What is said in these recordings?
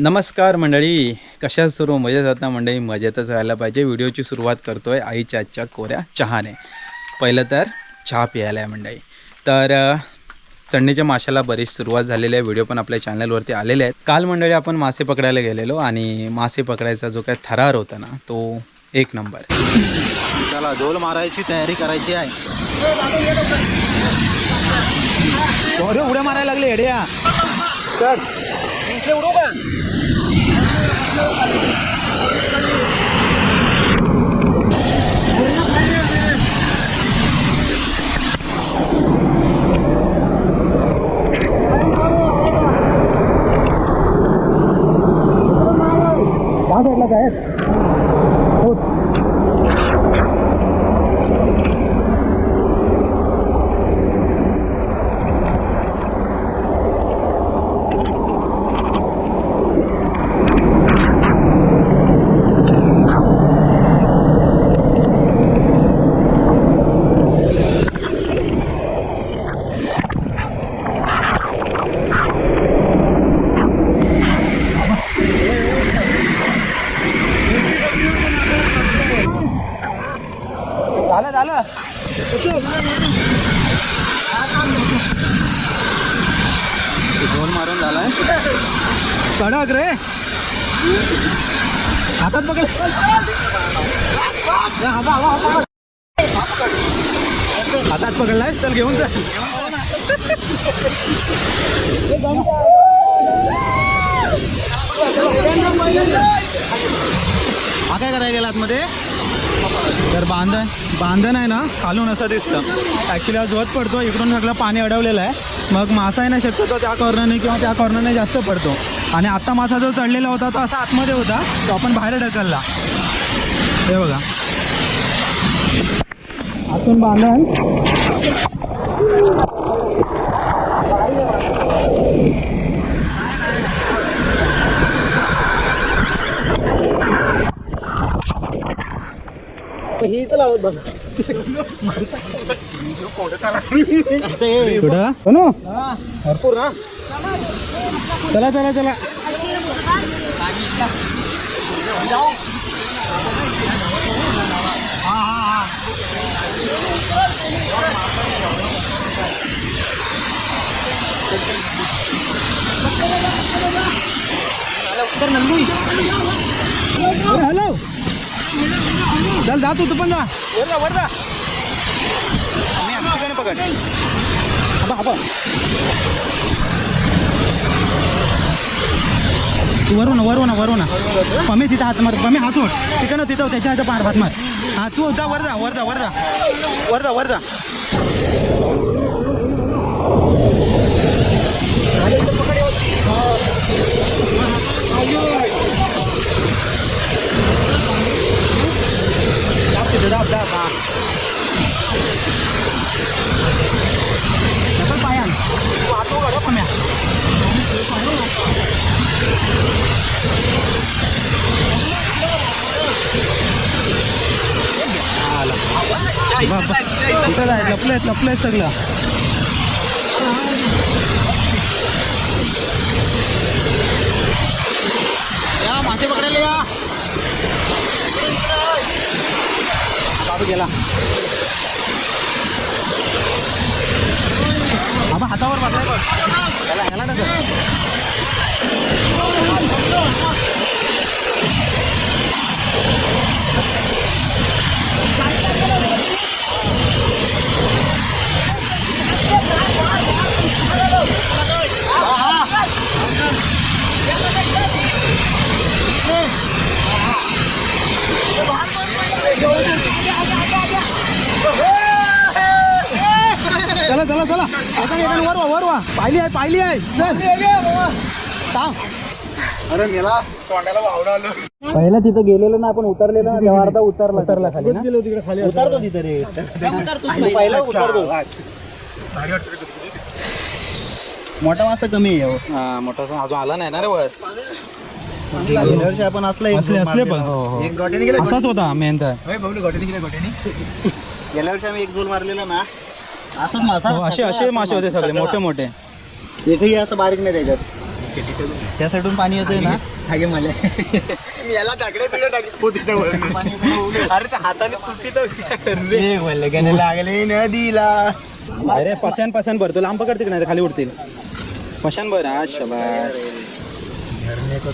नमस्कार मंडळी कशा सुरू मजेत आता मंडळी? मजेतच राहायला पाहिजे. व्हिडिओची सुरुवात करतो आहे आईच्या आजच्या कोऱ्या चहाने. पहिलं तर चहा प्यायला आहे मंडळी. तर चढणीच्या माशाला बरीच सुरुवात झालेली आहे. व्हिडिओ पण आपल्या चॅनलवरती आलेले आहेत. काल मंडळी आपण मासे पकडायला गेलेलो आणि मासे पकडायचा जो काय थरार होता ना तो एक नंबर. चला झोल मारायची तयारी करायची आहे. उड्या मारायला लागले हेड्या चढ का दहा साईडला काय हो झालं झालं दोन मारून झालाय कडक रे हातात पकड हवा हवा हवा हातात पकडलाय चल घेऊन जा हा काय करायला गेला आतमध्ये तर बांधण बांधण आहे ना खालून असं दिसतं. ॲक्च्युली आज जोत पडतो इकडून सगळं पाणी अडवलेलं आहे. मग मासा आहे ना शक्यतो त्या कॉर्नरने किंवा त्या कॉर्नरने जास्त पडतो. आणि आत्ता मासा जो चढलेला होता तो असा आतमध्ये होता तो आपण बाहेर ढकलला. हे बघा. आतून बांधण. कुठं भरपूर ना चला चला चला हॅलो. चल जा तू तू पण जा. वर जा. वर जा मी आमच्या ठिकाणी पकड हा हा तू वरून वरून वरून पमे तिथं हात मार पमे हात ओढ तिकडं तिथं त्याच्या हात पार हात मार. हा तू जा वर जा वर जा वर जा. वर जा वर जा. दाब तिथं दाब दाब हा ढकल पायान तू हात उघड पम्या कुठं जाय लपलेत बाबू गेला. बाबा हातावर बसाय बघ. ह्याला पाहिली आहे. चल. अरे मेला तोंडाला वावडा आलं. पहिला तिथं गेलेलो ना आपण उतरलेलो ना तेव्हा अर्धा उतरला. उतरला खाली ना. गेलो तिकडे खाली. उतरतो तिथे रे. पहिला उतरतो. मोठा मासा कमी आहे हो. हा मोठा असा अजून आला नाही ना रे वर गेल्या वर्षी आपण असला. एक असले पण. हो हो. असाच होता गेल्या वर्षी आम्ही एक झोल मारलेला ना. असाच मासा. हो, असे असे मासे होते सगळे मोठे मोठे. एकही असं बारीक नाही त्याच्यात. त्या साईडून पाणी येतंय ना? हागे मला. याला दागडे पिढे टाकले. अरे त्या हाताने तुटी तर लागले नदीला. अरे पशान पशान भरतो लांब पकडते नाही? खाली उडतील. पशान भर. हा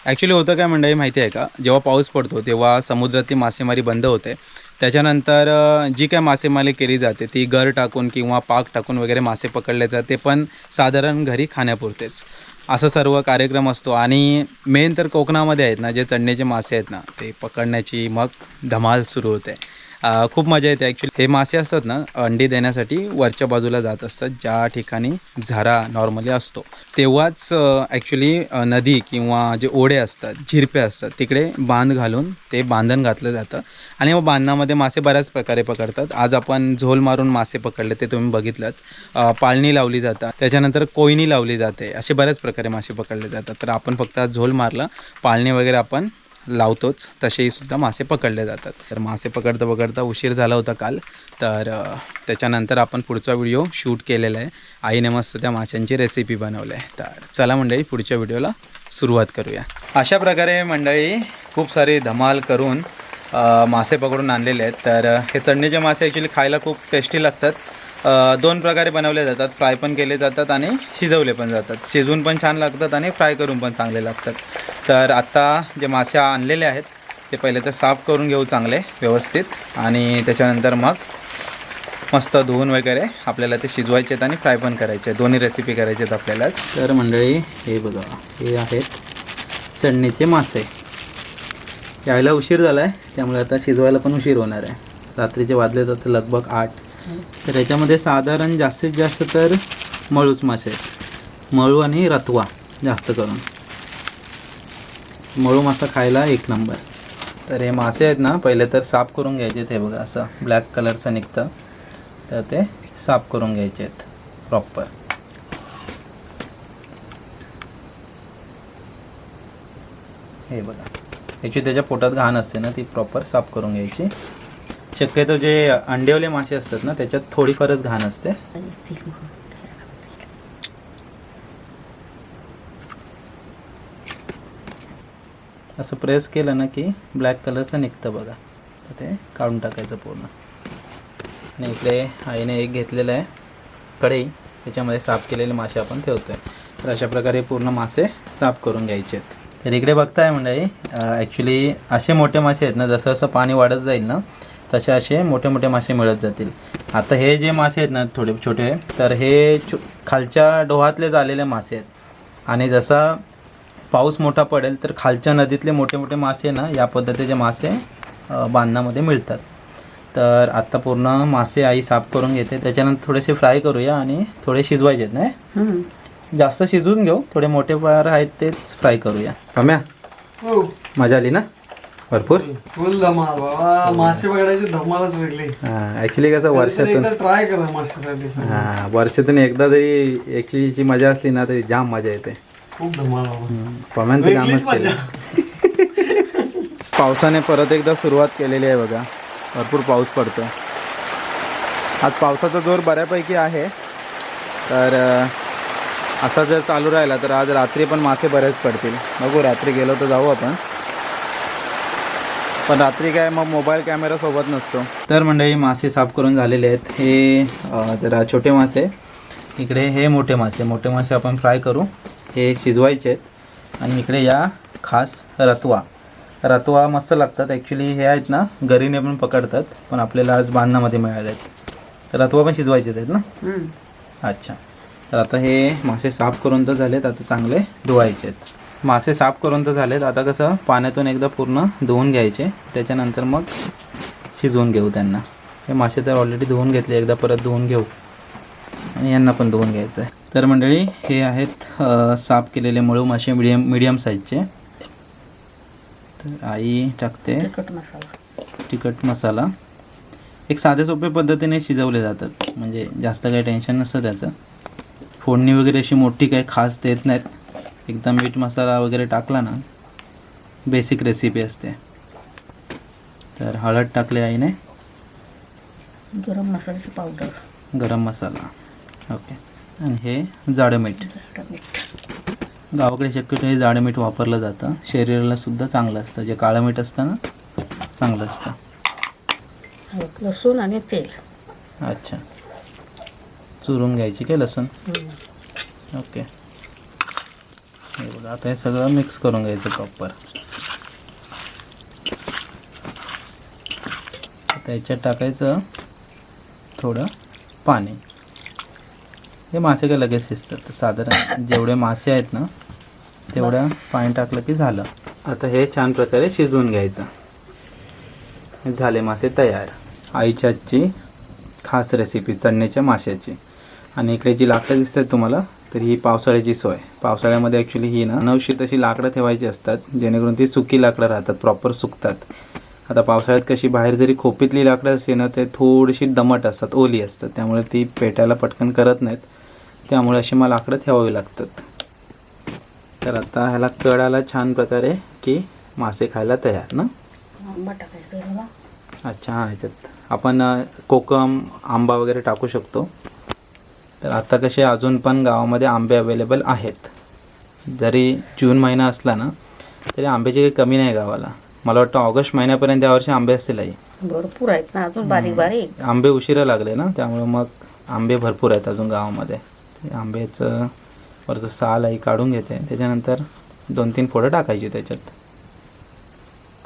ॲक्च्युली होतं काय मंडळी माहिती आहे का? जेव्हा पाऊस पडतो तेव्हा समुद्रातली मासेमारी बंद होते. त्याच्यानंतर जी काय मासेमारी केली जाते ती गर टाकून किंवा पाक टाकून वगैरे मासे पकडले जाते पण साधारण घरी खाण्यापुरतेच. असं सर्व कार्यक्रम असतो. आणि मेन तर कोकणामध्ये आहेत ना जे चढण्याचे मासे आहेत ना ते पकडण्याची मग धमाल सुरू होते. खूप मजा येते ॲक्च्युली हे मासे असतात ना अंडी देण्यासाठी वरच्या बाजूला जात असतात ज्या ठिकाणी झरा नॉर्मली असतो. तेव्हाच ॲक्च्युली नदी किंवा जे ओढे असतात झिरपे असतात तिकडे बांध घालून ते बांधण घातलं जातं. आणि मग बांधणामध्ये मासे बऱ्याच प्रकारे पकडतात. आज आपण झोल मारून मासे पकडले ते तुम्ही बघितलं पाळणी लावली जातात त्याच्यानंतर कोयनी लावली जाते असे बऱ्याच प्रकारे मासे पकडले जातात. तर आपण फक्त आज झोल मारला पाळणी वगैरे आपण लावतोच. तसेही सुद्धा मासे पकडले जातात. तर मासे पकडता पकडता उशीर झाला होता काल. तर त्याच्यानंतर आपण पुढचा व्हिडिओ शूट केलेला आहे. आईने मस्त त्या माशांची रेसिपी बनवली आहे. तर चला मंडळी पुढच्या व्हिडिओला सुरुवात करूया. अशा प्रकारे मंडळी खूप सारी धमाल करून मासे पकडून आणलेले आहेत. तर हे चढणीचे मासे ॲक्च्युली खायला खूप टेस्टी लागतात. दोन प्रकारे बनवले जातात. फ्राय पण केले जातात आणि शिजवले पण जातात. शिजवून पण छान लागतात आणि फ्राय करून पण चांगले लागतात. तर आत्ता जे मासे आणलेले आहेत ते पहिले तर साफ करून घेऊ चांगले व्यवस्थित. आणि त्याच्यानंतर मग मस्त धुवून वगैरे आपल्याला ते शिजवायचे आहेत आणि फ्राय पण करायचे आहेत. दोन्ही रेसिपी करायचे आहेत आपल्यालाच. तर मंडळी हे बघा हे आहेत चढणीचे मासे. यायला उशीर झाला आहे त्यामुळे आता शिजवायला पण उशीर होणार आहे. रात्रीचे वाजले जाते लगभग आठ तर याच्यामध्ये साधारण जास्तीत जास्त तर मळूच मासे आहेत. मळू आणि रतवा जास्त करून. मळू मासा खायला एक नंबर. तर हे मासे आहेत ना पहिले तर साफ करून घ्यायचे ते बघा असं ब्लॅक कलरचं निघतं. तर ते साफ करून घ्यायचे आहेत प्रॉपर हे बघा. याची त्याच्या पोटात घाण असते ना ती प्रॉपर साफ करून घ्यायची. शक्यतो जे अंडेवले मासे असतात ना त्याच्यात थोडीफारच घाण असते. असं प्रेस केलं ना की ब्लॅक कलरचं निघतं बघा. तर ते काढून टाकायचं पूर्ण. आणि इकडे आईने एक घेतलेलं आहे कढई. त्याच्यामध्ये साफ केलेले मासे आपण ठेवतो आहे तर अशा प्रकारे पूर्ण मासे साफ करून घ्यायचे आहेत. तर इकडे बघताय मंडळी ॲक्च्युली असे मोठे मासे आहेत ना जसं जसं पाणी वाढत जाईल ना तसे असे मोठे मोठे मासे मिळत जातील. आता हे जे मासे आहेत ना थोडे छोटे तर हे छो खालच्या डोहातले आलेले मासे आहेत. आणि जसा पाऊस मोठा पडेल तर खालच्या नदीतले मोठे मोठे मासे ना या पद्धतीचे मासे बांधण्यामध्ये मिळतात. तर आत्ता पूर्ण मासे आई साफ करून घेते. त्याच्यानंतर थोडेसे फ्राय करूया आणि थोडे शिजवायचे आहेत नाही जास्त शिजवून घेऊ. थोडे मोठे फार आहेत तेच फ्राय करूया. रम्या हो. मजा आली ना? भरपूर? फुल धमाल बाबा. मासे पकडायची धमालच वेगळी. ॲक्च्युली कसं वर्षातून ट्राय करा माशासाठी. हां वर्षातून एकदा जरी ॲक्च्युलीची मजा असली ना तरी जाम मजा येते. खूप धमाल बाबा. कॉमेंट वेगळीच कामच केलं. पावसाने परत एकदा सुरुवात केलेली आहे बघा. भरपूर पाऊस पडतो आज पावसाचा जोर बऱ्यापैकी आहे. तर असा जर चालू राहिला तर आज रात्री पण मासे बरेच पडतील. बघू रात्री गेलो तर जाऊ आपण. पण रात्री काय मग मोबाईल कॅमेरा सोबत नसतो. तर मंडळी मासे साफ करून झालेले आहेत. हे जरा छोटे मासे. इकडे हे मोठे मासे. मोठे मासे आपण फ्राय करू. हे शिजवायचे आहेत. आणि इकडे या खास रतवा. रतवा मस्त लागतात. ॲक्च्युली हे आहेत ना गरीने पण पकडतात. पण आपल्याला आज बांधण्यामध्ये मिळाले आहेत. रतवा पण शिजवायचे आहेत ना? अच्छा. तर आता हे मासे साफ करून तर झालेत. आता चांगले धुवायचे आहेत. मासे साफ करून तर झालेत. आता कसं पाण्यातून एकदा पूर्ण धुवून घ्यायचे. त्याच्यानंतर मग शिजवून घेऊ त्यांना. हे मासे तर ऑलरेडी धुवून घेतले. एकदा परत धुवून घेऊ. आणि यांना पण धुवून घ्यायचं आहे तर मंडळी हे आहेत साफ केलेले मळू मासे मिडियम मिडियम साईजचे. तर आई टाकते. तिखट मसाला. एक साध्या सोप्या पद्धतीने शिजवले जातात. म्हणजे जास्त काही टेन्शन नसतं त्याचं. फोडणी वगैरे अशी मोठी काही खास देत नाहीत. एकदा मीठ मसाला वगैरे टाकला ना बेसिक रेसिपी असते. तर हळद टाकले आईने. गरम मसाल्याची पावडर गरम मसाला. ओके. आणि हे जाडं मीठ. गावाकडे शक्यतो हे जाडं मीठ वापरलं जातं. शरीराला सुद्धा चांगलं असतं. जे काळं मीठ असतं ना चांगलं असतं. लसूण आणि तेल. अच्छा. चुरून घ्यायची काय लसूण. ओके. हे बघा. आता हे सगळं मिक्स करून घ्यायचं प्रॉपर आता याच्यात टाकायचं थोडं पाणी. हे मासे काय लगेच शिजतात? साधारण जेवढे मासे आहेत ना तेवढं पाणी टाकलं की झालं. आता हे छान प्रकारे शिजवून घ्यायचं. झाले मासे तयार. आईच्या आजची खास रेसिपी चण्याच्या माशाची. आणि इकडे जी लाकडं दिसतात तुम्हाला तर ही पावसाळ्याची सोय. पावसाळ्यामध्ये ॲक्च्युली ही ना नऊशी तशी लाकडं ठेवायची असतात जेणेकरून ती सुकी लाकडं राहतात प्रॉपर सुकतात. आता पावसाळ्यात कशी बाहेर जरी खोपीतली लाकडं असली ना ते थोडीशी दमट असतात ओली असतात. त्यामुळे ती पेटायला पटकन करत नाहीत. त्यामुळे अशी मला लाकडं ठेवावी लागतात. तर आता ह्याला कड आला छान प्रकारे की मासे खायला तयार ना. अच्छा हां ह्याच्यात. आपण कोकम आंबा वगैरे टाकू शकतो. तर आता कसे अजून पण गावामध्ये आंबे अवेलेबल आहेत. जरी जून महिना असला ना तरी आंब्याची काही कमी नाही गावाला. मला वाटतं ऑगस्ट महिन्यापर्यंत यावर्षी आंबे असतील आई. भरपूर आहेत ना अजून बारीक बारीक. आंबे उशिरा लागले ना त्यामुळे मग आंबे भरपूर आहेत अजून गावामध्ये. ते आंब्याचं वरचं साल आई काढून घेते. त्याच्यानंतर दोन तीन फोडं टाकायची त्याच्यात.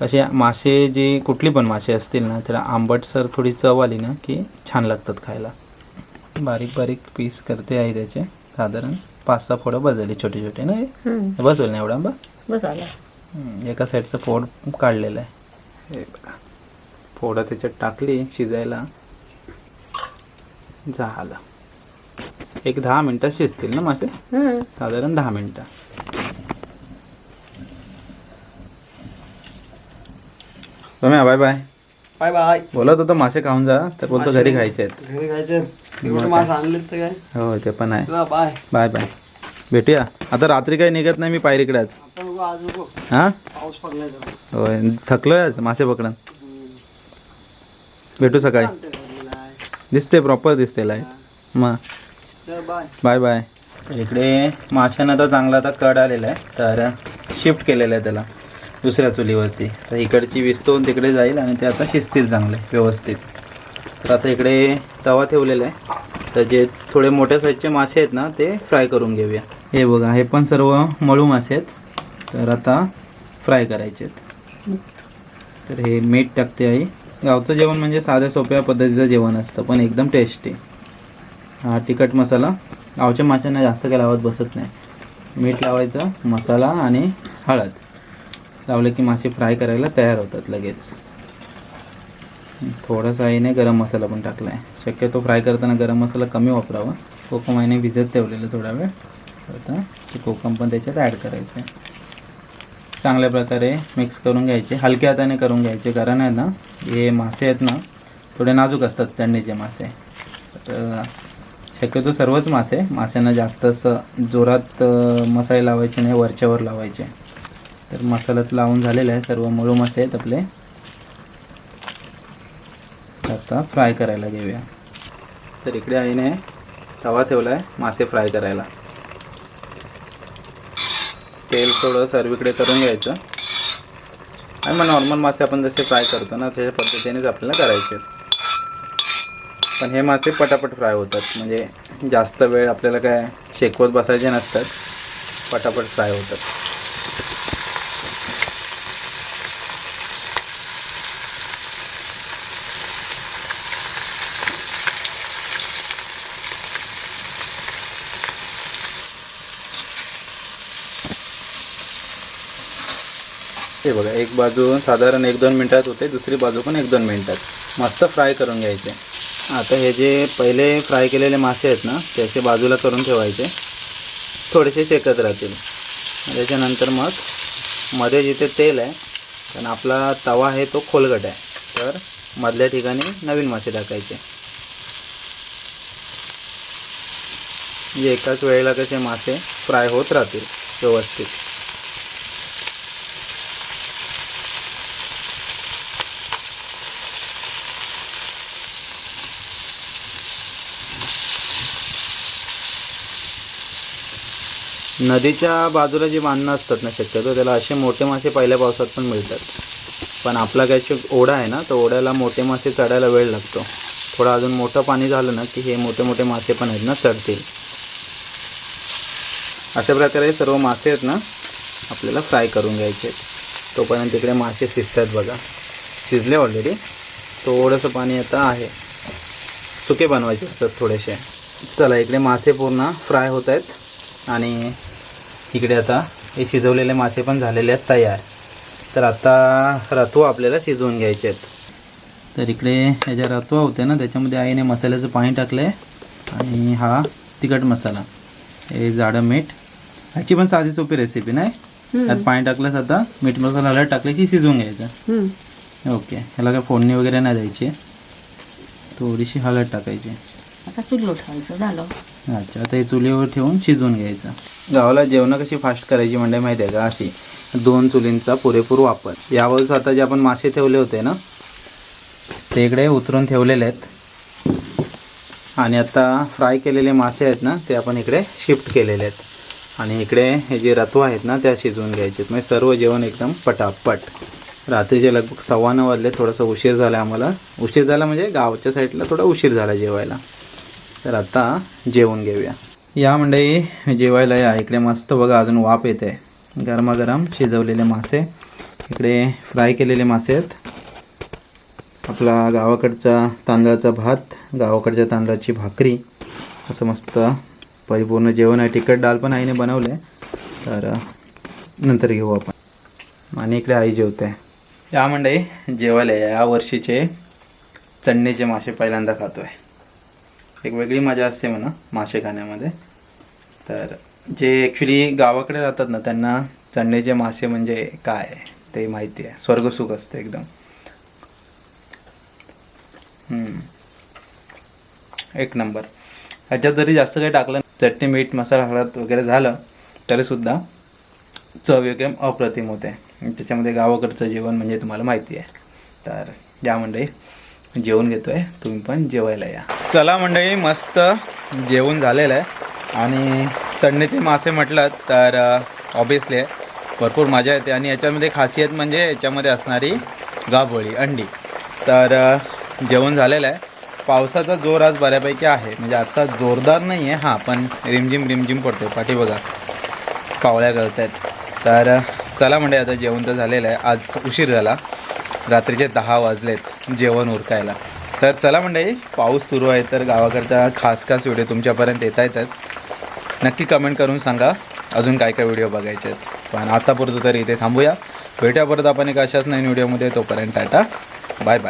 कसे मासे जी कुठली पण मासे असतील ना त्याला आंबटसर थोडी चव आली ना की छान लागतात खायला. बारीक बारीक पीस करते आई त्याचे. साधारण पाच सहा फोडं बसले छोटे छोटे ना हे? बसवेल ना एवढा आंबा? बस आला हम्म, एका साईडचं फोड काढलेलं आहे. हे बघा फोडं त्याच्यात टाकली शिजायला. झालं. एक दहा मिनटात शिजतील ना मासे? हम्म. साधारण दहा मिनटं. Ramya bye bye. Bye bye. बोलत होतं मासे खाऊन जा तर बोलतो घरी खायचे आहेत. घरी खायचे एवढं मास आणलेत तर काय? हो ते पण आहे. चला बाय बाय बाय भेटूया. आता रात्री काही निघत नाही मी पायरीकडे आज. आता बघू आज बघू. हां? पाऊस पडलाय जरा. होय थकलोय आज मासे पकडून. भेटू सकाळी. दिसते प्रॉपर दिसते लाइट मग. चल बाय बाय बाय तर इकडे माशांना तर चांगला आता कड आलेला आहे तर शिफ्ट केलेलं आहे त्याला दुसऱ्या चुलीवरती. तर इकडची विस्तवून तिकडे जाईल आणि ते आता शिजतील चांगले व्यवस्थित. तर आता इकडे तवा ठेवलेला आहे. तर जे थोडे मोठ्या साईजचे मासे आहेत ना ते फ्राय करून घेऊया. हे बघा हे पण सर्व मळू मासे आहेत. तर आता फ्राय करायचे आहेत. तर हे मीठ टाकते आई. गावचं जेवण म्हणजे साध्या सोप्या पद्धतीचं जेवण असतं पण एकदम टेस्टी हा तिखट मसाला. गावच्या माशांना जास्त काही लावत बसत नाही. मीठ लावायचं मसाला आणि हळद. लावलं की मासे फ्राय करायला तयार होतात लगेच. थोडासा आईने गरम मसाला पण टाकला आहे शक्यतो फ्राय करताना गरम मसाला कमी वापरावा. कोकम आईने भिजत ठेवलेलं थोडा वेळ. आता ते कोकम पण त्याच्यात ॲड करायचं आहे चांगल्या प्रकारे मिक्स करून घ्यायचे. हलक्या हाताने करून घ्यायचे. कारण आहे ना हे मासे आहेत ना थोडे नाजूक असतात चढणीचे मासे. तर शक्यतो सर्वच मासे माशांना जास्त असं जोरात मसाले लावायचे नाही वरच्यावर लावायचे. तर मसाल्यात लावून झालेलं आहे. सर्व मळू मासे आहेत आपले. आता. फ्राय करायला घेऊया. तर इकडे आईने तवा ठेवला आहे मासे फ्राय करायला. तेल थोडं सर्वीकडे करून घ्यायचं. आणि मग नॉर्मल मासे आपण जसे फ्राय करतो ना तशा पद्धतीनेच आपल्याला करायचे आहेत. पण हे मासे पटापट फ्राय होतात. म्हणजे जास्त वेळ आपल्याला काय शेकवत बसायचे नसतात. पटापट फ्राय होतात. हे बघा एक बाजू साधारण एक दोन मिनटात होते दुसरी बाजू पण एक दोन मिनटात. मस्त फ्राय करून घ्यायचे. आता हे जे पहिले फ्राय केलेले मासे आहेत ना त्याचे बाजूला करून ठेवायचे. थोडेसे शेकत राहतील. त्याच्यानंतर मग मध्ये जिथे तेल आहे कारण आपला तवा आहे तो खोलगट आहे तर मधल्या ठिकाणी नवीन मासे टाकायचे. म्हणजे एकाच वेळेला कसे मासे फ्राय होत राहतील व्यवस्थित. नदीच्या बाजूला जी बांधणं असतात ना शक्यतो त्याला असे मोठे मासे पहिल्या पावसात पण मिळतात. पण आपला काही ओढा आहे ना तर ओढ्याला मोठे मासे चढायला वेळ लागतो. थोडं अजून मोठं पाणी झालं ना की हे मोठे मोठे मासे पण आहेत ना चढतील. अशा प्रकारे सर्व मासे आहेत ना आपल्याला फ्राय करून घ्यायचे. आहेत तोपर्यंत तिकडे मासे शिजतात बघा. शिजले ऑलरेडी थोडंसं पाणी आता आहे. सुके बनवायचे असतात थोडेसे. चला इकडे मासे पूर्ण फ्राय होत आहेत. आणि इकडे आता हे शिजवलेले मासे पण झालेले आहेत तयार. तर आता रतू आपल्याला शिजवून घ्यायचे आहेत. तर इकडे ह्या ज्या रतवा होत्या ना त्याच्यामध्ये आईने मसाल्याचं पाणी टाकलं आहे आणि हा तिखट मसाला. हे जाडं मीठ. ह्याची पण साधी सोपी रेसिपी नाही? त्यात पाणी टाकलंच आता. मीठ मसाला हळद टाकलं की शिजवून घ्यायचं. ओके. ह्याला काय फोडणी वगैरे नाही द्यायची. थोडीशी हळद टाकायची. आता चुलीवर ठेवायचं झालं. अच्छा आता हे चुलीवर ठेवून शिजवून घ्यायचं. गावाला जेवणं कशी फास्ट करायची म्हणजे माहिती आहे का? अशी दोन चुलींचा पुरेपूर वापर. यावर आता जे आपण मासे ठेवले होते ना ते इकडे उतरून ठेवलेले आहेत. आणि आता फ्राय केलेले मासे आहेत ना ते आपण इकडे शिफ्ट केलेले आहेत. आणि इकडे हे जे रत्व आहेत ना त्या शिजवून घ्यायचे आहेत. म्हणजे सर्व जेवण एकदम पटापट. रात्रीचे लगभग सव्वा नऊ वाजले थोडासा उशीर झाला आम्हाला. उशीर झाला म्हणजे गावच्या साईडला थोडा उशीर झाला जेवायला. तर आता जेवून घेऊया. या मंडळी जेवायला या. इकडे मस्त बघा अजून वाफ येते. गरमागरम शिजवलेले मासे. इकडे फ्राय केलेले मासे आहेत. आपला गावाकडचा तांदळाचा भात गावाकडच्या तांदळाची भाकरी. असं मस्त परिपूर्ण जेवण आहे. तिखट डाळ पण आईने बनवले तर नंतर घेऊ आपण. आणि इकडे आई जेवते. या मंडळी जेवायला या. वर्षीचे चणणीचे मासे पहिल्यांदा खातो आहे एक वेगळी मजा असते म्हणा मासे खाण्यामध्ये. तर जे ॲक्च्युली गावाकडे राहतात ना त्यांना चणणीचे मासे म्हणजे काय ते माहिती आहे. स्वर्गसुख असते एकदम. एक नंबर. ह्याच्यात जरी जास्त काही टाकलं चटणी मीठ मसाला हळद वगैरे झालं तरीसुद्धा चव एकदम अप्रतिम होते. त्याच्यामध्ये गावाकडचं जेवण म्हणजे तुम्हाला माहिती आहे. तर या मंडळी जेवण घेतो आहे तुम्ही पण जेवायला या. चला मंडळी मस्त जेवण झालेलं आहे. आणि चढणीचे मासे म्हटलं तर ऑबियसली भरपूर मजा येते. आणि याच्यामध्ये खासियत म्हणजे याच्यामध्ये असणारी गाभोळी अंडी. तर जेवण झालेलं आहे. पावसाचा जोर आज बऱ्यापैकी आहे. म्हणजे आत्ता जोरदार नाही आहे हां पण रिमझिम रिमझिम पडतो पाठी बघा. पावळ्या करत आहेत तर चला म्हणजे आता जेवण तर झालेलं आहे. आज उशीर झाला. रात्रीचे दहा वाजलेत जेवण उरकायला. तर चला मंडळी पाऊस सुरू आहे तर गावाकडचा खास खास व्हिडिओ तुमच्यापर्यंत येत आहेतच नक्की कमेंट करून सांगा अजून काय काय व्हिडिओ बघायचे आहेत. पण आतापुरतं तरी इथे थांबूया. भेटूया परत आपण एक अशाच नवीन व्हिडिओमध्ये तोपर्यंत टाटा. Bye bye.